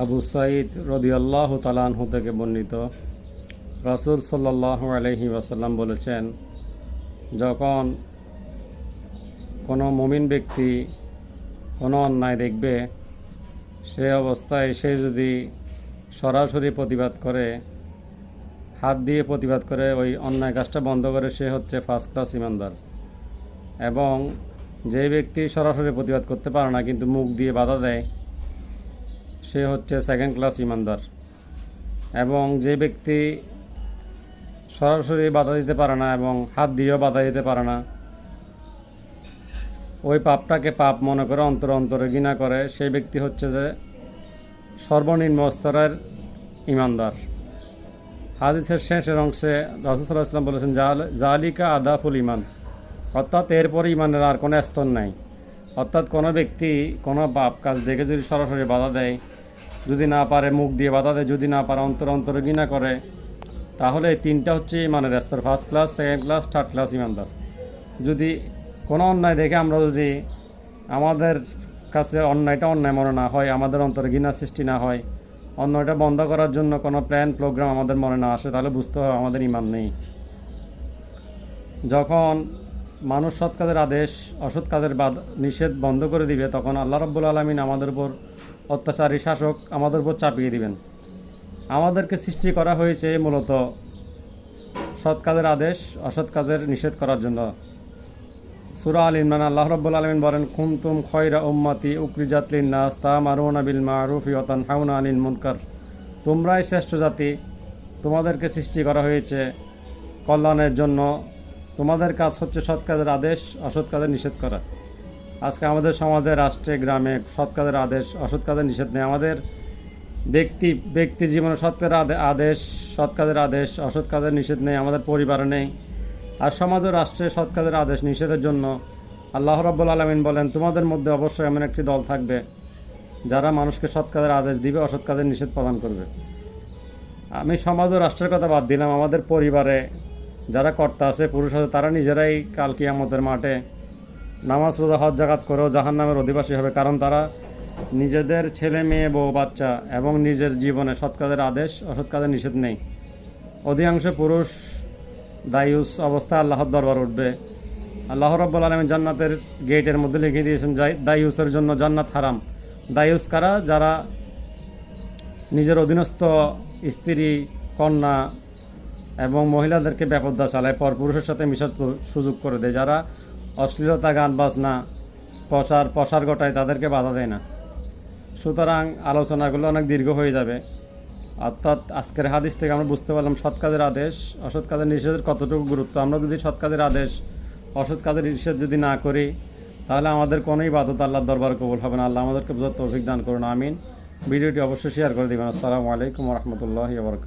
আবু সাইদ রদিয়াল্লাহ তালানহু থেকে বর্ণিত। রাসুল সাল্লাহ আলহি ওয়াসাল্লাম বলেছেন, যখন কোনো মুমিন ব্যক্তি কোনো অন্যায় দেখবে, সে অবস্থায় সে যদি সরাসরি প্রতিবাদ করে, হাত দিয়ে প্রতিবাদ করে, ওই অন্যায় কাজটা বন্ধ করে, সে হচ্ছে ফার্স্ট ক্লাস ইমানদার। এবং যে ব্যক্তি সরাসরি প্রতিবাদ করতে পারে না, কিন্তু মুখ দিয়ে বাধা দেয় সে হচ্ছে সেকেন্ড ক্লাস ইমানদার। এবং যে ব্যক্তি সরাসরি বাধা দিতে পারে না এবং হাত দিয়েও বাধা দিতে পারে না, ওই পাপটাকে পাপ মনে করে অন্তর অন্তরে ঘৃণা করে, সেই ব্যক্তি হচ্ছে যে সর্বনিম্ন স্তরের ইমানদার। হাদিসের শেষের অংশে রাসুসাল্লাহ ইসলাম বলেছেন, জাল- জালিকা আদাফুল ইমান। অর্থাৎ এরপরে ইমানের আর কোনো স্তর নাই। অর্থাৎ কোনো ব্যক্তি কোনো পাপ কাজ দেখে যদি সরাসরি বাধা দেয়, যদি না পারে মুখ দিয়ে বাধা দেয়, যদি না পারে অন্তর অন্তরে ঘৃণা করে, তাহলে তিনটা হচ্ছে ইমানের স্তর। First class second class third class ইমানদার। যদি কোনো অন্যায় দেখে আমরা যদি আমাদের কাছে অন্যায়টা অন্যায় মনে না হয়, আমাদের অন্তরে ঘৃণা সৃষ্টি না হয়, অন্যায়টা বন্ধ করার জন্য কোনো প্ল্যান প্রোগ্রাম আমাদের মনে না আসে, তাহলে বুঝতে হবে আমাদের ইমান নেই। যখন মানুষ সৎ কাজের আদেশ, অসৎ কাজের বাদ নিষেধ বন্ধ করে দিবে, তখন আল্লাহ রব্বুল আলমিন আমাদের উপর অত্যাচারী শাসক আমাদের উপর চাপিয়ে দিবেন। আমাদেরকে সৃষ্টি করা হয়েছে মূলত সৎ কাজের আদেশ, অসৎ কাজের নিষেধ করার জন্য। সুরা আল ইমরান আল্লাহ রব্বুল আলমিন বলেন কুমতুম খয়রা উম্মাতি উকরিজাত লিন্নাস তা মারুনা বিল মারুফ ইয়তান হাউনা আনিল মুনকার। তোমরাই শ্রেষ্ঠ জাতি, তোমাদেরকে সৃষ্টি করা হয়েছে কল্যাণের জন্য। তোমাদের কাজ হচ্ছে সৎ কাজের আদেশ, অসৎ কাজের নিষেধ করা। আজকে আমাদের সমাজে, রাষ্ট্রে, গ্রামে সৎ কাজের আদেশ, অসৎ কাজের নিষেধ নেই। আমাদের ব্যক্তি ব্যক্তি জীবনে সৎ কাজের আদেশ, সৎ কাজের আদেশ, অসৎ কাজের নিষেধ নেই। আমাদের পরিবারে নেই। আর সমাজ ও রাষ্ট্রে সৎ কাজের আদেশ নিষেধের জন্য আল্লাহ রাব্বুল আলমিন বলেন, তোমাদের মধ্যে অবশ্যই এমন একটি দল থাকবে যারা মানুষকে সৎ কাজের আদেশ দিবে, অসৎ কাজের নিষেধ প্রদান করবে। আমি সমাজ ও রাষ্ট্রের কথা বাদ দিলাম। আমাদের পরিবারে যারা কর্তা আছে, পুরুষ আছে, তারা নিজেরাই কাল কিয়ামতের মাঠে নামাজ রোজা, হজ, জাকাত করেও জাহান নামের অধিবাসী হবে। কারণ তারা নিজেদের ছেলে, মেয়ে, বউ, বাচ্চা এবং নিজের জীবনে সৎ কাজের আদেশ, অসৎ কাজের নিষেধ নেই। অধিকাংশ পুরুষ দায়ুস অবস্থা আল্লাহর দরবার উঠবে। আল্লাহ রব্বুল আলমী জান্নাতের গেটের মধ্যে লিখে দিয়েছেন দায়ুসের জন্য জান্নাত হারাম। দায়ুস কারা? যারা নিজের অধীনস্থ স্ত্রী, কন্যা এবং মহিলাদেরকে ব্যাপদা চালায়। পর পুরুষের সাথে মিশার সুযোগ করে দেয়। যারা অশ্লীলতা গান বাজনা প্রসার প্রসার গোটায় তাদেরকে বাধা দেয় না। সুতরাং আলোচনাগুলো অনেক দীর্ঘ হয়ে যাবে। অর্থাৎ আজকের হাদিস থেকে আমরা বুঝতে পারলাম সৎ কাজের আদেশ, অসৎ কাজের নিষেধের কতটুকু গুরুত্ব। আমরা যদি সৎ কাজের আদেশ, অসৎ কাজের নিষেধ যদি না করি, তাহলে আমাদের কোনোই বাধত আল্লাহর দরবার কবুল হবে না। আল্লাহ আমাদেরকে বোঝার তৌফিক করুন। আমিন। ভিডিওটি অবশ্যই শেয়ার করে দেবেন। আসসালামু আলাইকুম রহমতুল্লাহ বরকাত